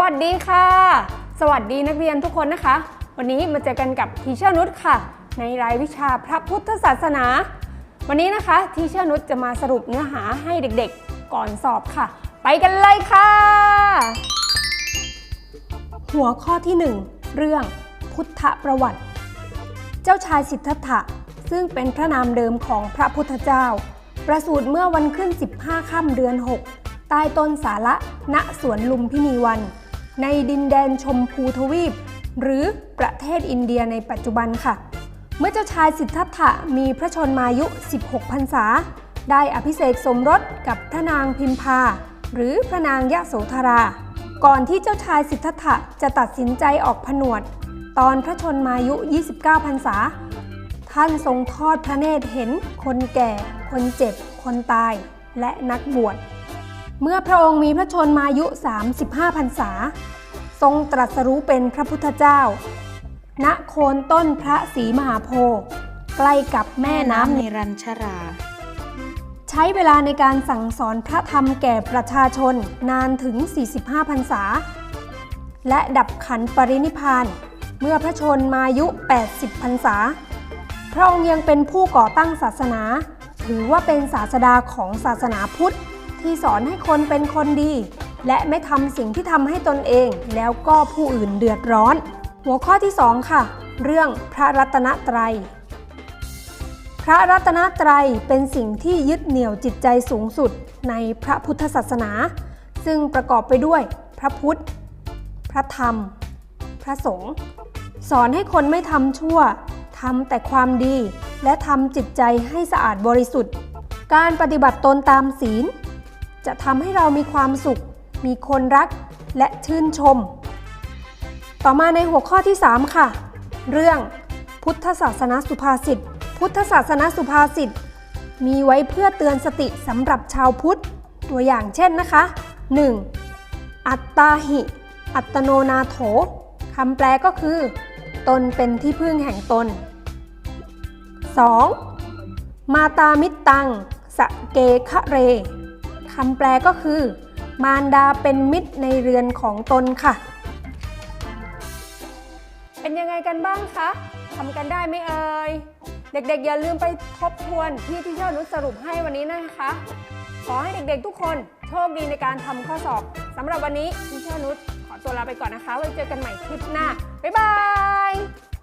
วัสดีค่ะ สวัสดีนักเรียนทุกคนนะคะ วันนี้มาเจอกันกับทีเชอร์นุชค่ะ ในรายวิชาพระพุทธศาสนา วันนี้นะคะทีเชอร์นุชจะมาสรุปเนื้อหาให้เด็กๆ ก่อนสอบค่ะ ไปกันเลยค่ะ หัวข้อที่ 1 เรื่องพุทธประวัติ เจ้าชายสิทธัตถะซึ่งเป็นพระนามเดิมของพระพุทธเจ้า ประสูติเมื่อวันขึ้น 15 ค่ำเดือน 6 ใต้ต้นสาระณสวนลุมพินีวัน ในดินแดนชมพูทวีป หรือประเทศอินเดียในปัจจุบันค่ะ เมื่อเจ้าชายสิทธัตถะมีพระชนมายุ 16 พรรษา ได้อภิเษกสมรสกับพระนางพิมพา หรือพระนางยะโสธรา ก่อนที่เจ้าชายสิทธัตถะจะตัดสินใจออกผนวด ตอนพระชนมายุ 29 พรรษา ท่านทรงทอดพระเนตรเห็นคนแก่ คนเจ็บ คนตาย และนักบวช เมื่อพระองค์มีพระชนมายุ 35พรรษา ทรงตรัสรู้เป็นพระพุทธเจ้า ณโคนต้นพระศรีมหาโพธิ์ใกล้กับแม่น้ำนิรัญชรา ใช้เวลาในการสั่งสอนพระธรรมแก่ประชาชนนานถึง 45พรรษา และดับขันปรินิพพานเมื่อพระชนมายุ 80พรรษา พระองค์ยังเป็นผู้ก่อตั้งศาสนา ถือว่าเป็นศาสดาของศาสนาพุทธ ที่สอนให้คนเป็นคนดี และไม่ทำสิ่งที่ทำให้ตนเอง แล้วก็ผู้อื่นเดือดร้อน หัวข้อที่ 2 ค่ะ เรื่องพระรัตนตรัย พระรัตนตรัยเป็นสิ่งที่ยึดเหนี่ยวจิตใจสูงสุดในพระพุทธศาสนา ซึ่งประกอบไปด้วย พระพุทธ พระธรรม พระสงฆ์สอนให้คนไม่ทำชั่วทำแต่ความดีและทำจิตใจให้สะอาดบริสุทธิ์ การปฏิบัติตนตามศีล จะทำให้เรามีความสุข มีคนรักและชื่นชม ต่อมาในหัวข้อที่ 3 ค่ะ เรื่องพุทธศาสนาสุภาษิต พุทธศาสนาสุภาษิต มีไว้เพื่อเตือนสติสำหรับชาวพุทธ ตัวอย่างเช่นนะคะ 1. อัตตาหิ อัตโนนาโถคำแปลก็คือ ตนเป็นที่พึ่งแห่งตน 2. มาตามิตตัง สะเกคะเร คำแปลก็คือ มารดาเป็นมิตรในเรือนของตนค่ะ เป็นยังไงกันบ้างคะทำกันได้ไหมเอ่ย เด็กๆ อย่าลืมไปทบทวนที่ที่เชิญนุชสรุปให้วันนี้นะคะ ขอให้เด็กๆ ทุกคนโชคดีในการทำข้อสอบสำหรับวันนี้ที่เชิญนุชขอตัวลาไปก่อนนะคะ ไว้เจอกันใหม่คลิปหน้า บ๊ายบาย